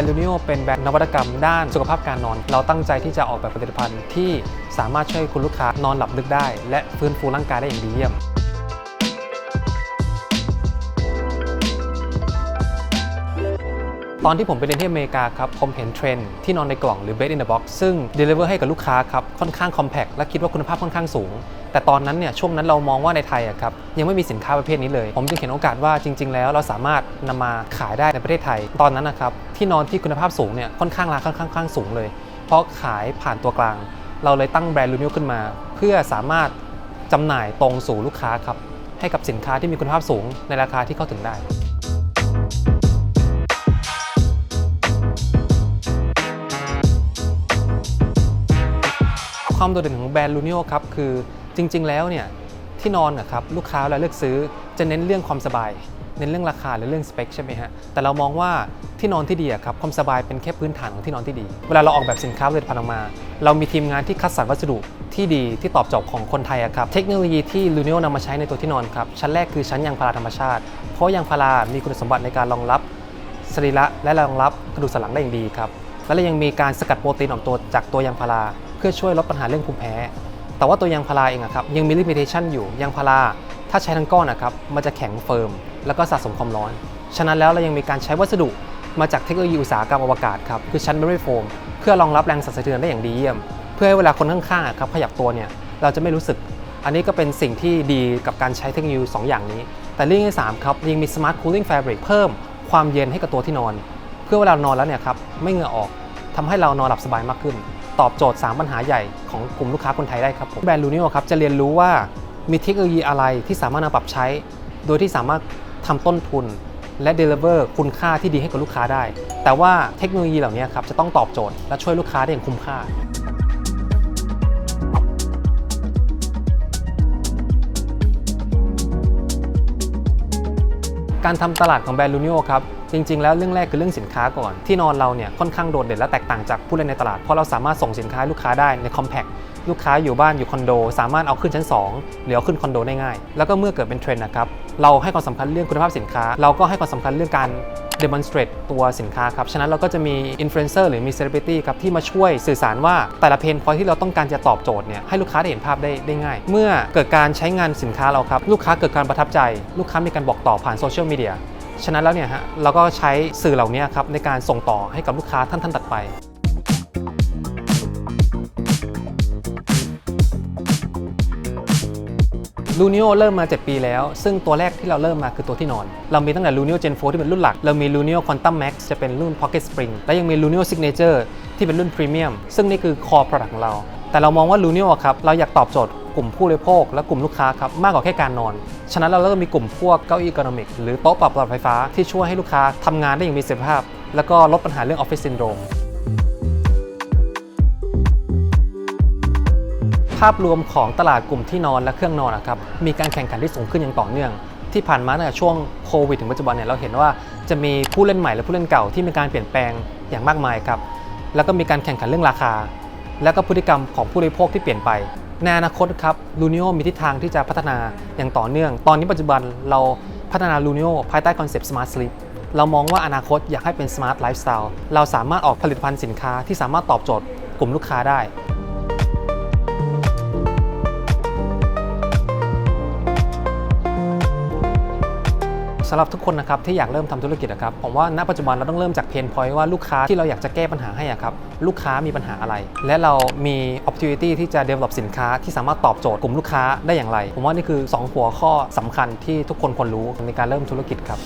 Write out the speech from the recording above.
นด์ลูนิโอเป็นแบรนด์นวัตกรรมด้านสุขภาพการนอน เราตั้งใจที่จะออกแบบผลิตภัณฑ์ที่สามารถช่วยคุณลูกค้านอนหลับลึกได้ และฟื้นฟูร่างกายได้อย่างดีเยี่ยม ตอนที่ผมไปเรียนที่อเมริกาครับ ผมเห็นเทรนด์ที่นอนในกล่องหรือ bed in the box ซึ่ง deliver ให้กับลูกค้าครับ ค่อนข้าง compact และคิดว่าคุณภาพค่อนข้างสูง แต่ตอนนั้นเนี่ยช่วงนั้นเรามองว่าในไทยอะครับยังไม่มีสินค้าประเภทนี้เลย ผมจึงเห็นโอกาสว่าจริง ๆ แล้วเราสามารถนำมาขายได้ในประเทศไทย ตอนนั้นนะครับที่นอนที่คุณภาพสูงเนี่ยค่อนข้างราคาค่อนข้างสูงเลย เพราะขายผ่านตัวกลาง เราเลยตั้งแบรนด์ลูนิโอขึ้นมา เพื่อสามารถจำหน่ายตรงสู่ลูกค้าครับให้กับสินค้าที่มีคุณภาพสูงในราคาที่เข้าถึงได้ ความโดดเด่นของแบรนด์ลูนิโอครับคือจริง ๆ แล้วเนี่ยที่นอนนะครับลูกค้าเวลาเลือกซื้อจะเน้นเรื่องความสบาย เน้นเรื่องราคาหรือเรื่องสเปคใช่ไหมฮะแต่เรามองว่าที่นอนที่ดีครับความสบายเป็นแค่พื้นฐานของที่นอนที่ดี เวลาเราออกแบบสินค้าผลิตภัณฑ์ออกมา เรามีทีมงานที่คัดสรรวัสดุที่ดีที่ตอบโจทย์ของคนไทยครับเทคโนโลยีที่ลูนิโอนำมาใช้ในตัวที่นอนครับชั้นแรกคือชั้นยางพาราธรรมชาติ เพราะยางพารามีคุณสมบัติในการรองรับสรีระและรองรับกระดูกสันหลังได้อย่างดีครับและเรายังมีการสกัดโปรตีนออกตัวจากตัวยางพารา เพื่อช่วยลดปัญหาเรื่องภูมิแพ้ แต่ว่าตัวยางพาราเองอะครับยังมีลิมิเ t ชันอยู่ยางพาราถ้าใช้ทั้งก้อนนะครับมันจะแข็งเฟิร์ม แล้วก็สะสมความร้อน ฉะนั้นแล้วเรายังมีการใช้วัสดุมาจากเทคโนโลยีอุตสาหกรรมอวกาศครับคือชั้นเมมโมรโฟมเพื่อรองรับแรงสั่นสะเทือนได้อย่างดีเยี่ยม เพื่อให้เวลาคนข้างๆครับขยับตัวเนี่ยเราจะไม่รู้สึก อันนี้ก็เป็นสิ่งที่ดีกับการใช้เทคโนโลยีสองอย่างนี้ แต่เรื่องที่สามครับยังมี Smart Cooling Fabric เพิ่มความเย็นให้กับตัวที่นอน เพื่อเวลานอนแล้วเนี่ยครับไม่เหงื่อออกทำให้เรานอนหลับสบายมากขึ้น ตอบโจทย์ 3 ปัญหาใหญ่ของกลุ่มลูกค้าคนไทยได้ครับผมแบรนด์ลูนิโอครับจะเรียนรู้ว่ามีเทคโนโลยีอะไรที่สามารถนำปรับใช้ โดยที่สามารถทำต้นทุน และ deliver คุณค่าที่ดีให้กับลูกค้าได้ แต่ว่าเทคโนโลยีเหล่านี้ครับจะต้องตอบโจทย์และช่วยลูกค้าได้อย่างคุ้มค่า การทำตลาดของแบรนด์ลูนิโอครับ จริง ๆ แล้วเรื่องแรกคือเรื่องสินค้าก่อน ที่นอนเราเนี่ยค่อนข้างโดดเด่นและแตกต่างจากผู้เล่นในตลาด เพราะเราสามารถส่งสินค้าลูกค้าได้ในคอมแพคลูกค้าอยู่บ้านอยู่คอนโด สามารถเอาขึ้นชั้น 2 หรือเอาขึ้นคอนโดได้ง่าย แล้วก็เมื่อเกิดเป็นเทรนด์นะครับเราให้ความสำคัญเรื่องคุณภาพสินค้า เราก็ให้ความสำคัญเรื่องการ demonstrate ตัวสินค้าครับ ฉะนั้นเราก็จะมี influencer หรือมี celebrity ครับที่มาช่วยสื่อสารว่าแต่ละเพนพอยที่เราต้องการจะตอบโจทย์เนี่ยให้ลูกค้าได้เห็นภาพได้ได้ง่าย เมื่อเกิดการใช้งานสินค้าเราครับลูกค้าเกิดการประทับใจ ลูกค้ามีการบอกต่อผ่านโซเชียลมีเดียฉะนั้นแล้วเนี่ยฮะเราก็ใช้สื่อเหล่านี้ครับในการส่งต่อให้กับลูกค้าท่านท่านๆตัดไป ลูนิโอเริ่มมา 7 ปีแล้ว ซึ่งตัวแรกที่เราเริ่มมาคือตัวที่นอน เรามีตั้งแต่ลูนิโอ Gen 4ที่เป็นรุ่นหลัก เรามีลูนิโอ Quantum Max จะเป็นรุ่น Pocket Spring และยังมีลูนิโอ Signature ที่เป็นรุ่น Premium ซึ่งนี่คือ Core Product ของเรา แต่เรามองว่าลูนิโอครับเราอยากตอบโจทย์กลุ่มผู้บริโภคและกลุ่มลูกค้าครับมากกว่าแค่การนอน ฉะนั้นเราเริ่มมีกลุ่มพวกเก้าอี้ ergonomic หรือโต๊ะปรับระดับไฟฟ้าที่ช่วยให้ลูกค้าทำงานได้อย่างมีประสิทธิภาพ แล้วก็ลดปัญหาเรื่อง Office Syndrome ภาพรวมของตลาดกลุ่มที่นอนและเครื่องนอนนะครับมีการแข่งขันที่สูงขึ้นอย่างต่อเนื่อง ที่ผ่านมาตั้งแต่ช่วงโควิดถึงปัจจุบันเนี่ยเราเห็นว่าจะมีผู้เล่นใหม่และผู้เล่นเก่าที่มีการเปลี่ยนแปลงอย่างมากมายครับแล้วก็มีการแข่งขันเรื่องราคา แล้วก็พฤติกรรมของผู้บริโภคที่เปลี่ยนไปในอนาคตครับลูนิโอมีทิศทางที่จะพัฒนาอย่างต่อเนื่อง ตอนนี้ปัจจุบันเราพัฒนาลูนิโอภายใต้คอนเซปต์ Smart Sleep เรามองว่าอนาคตอยากให้เป็น Smart Lifestyle เราสามารถออกผลิตภัณฑ์สินค้าที่สามารถตอบโจทย์กลุ่มลูกค้าได้ สำหรับทุกคนนะครับที่อยากเริ่มทำธุรกิจนะครับผมว่าณปัจจุบันเราต้องเริ่มจากเพนพอยต์ว่าลูกค้าที่เราอยากจะแก้ปัญหาให้อะครับลูกค้ามีปัญหาอะไร และเรามี opportunity ที่จะ develop สินค้าที่สามารถตอบโจทย์กลุ่มลูกค้าได้อย่างไร ผมว่านี่คือ 2 หัวข้อสำคัญที่ทุกคนควรรู้ในการเริ่มธุรกิจครับ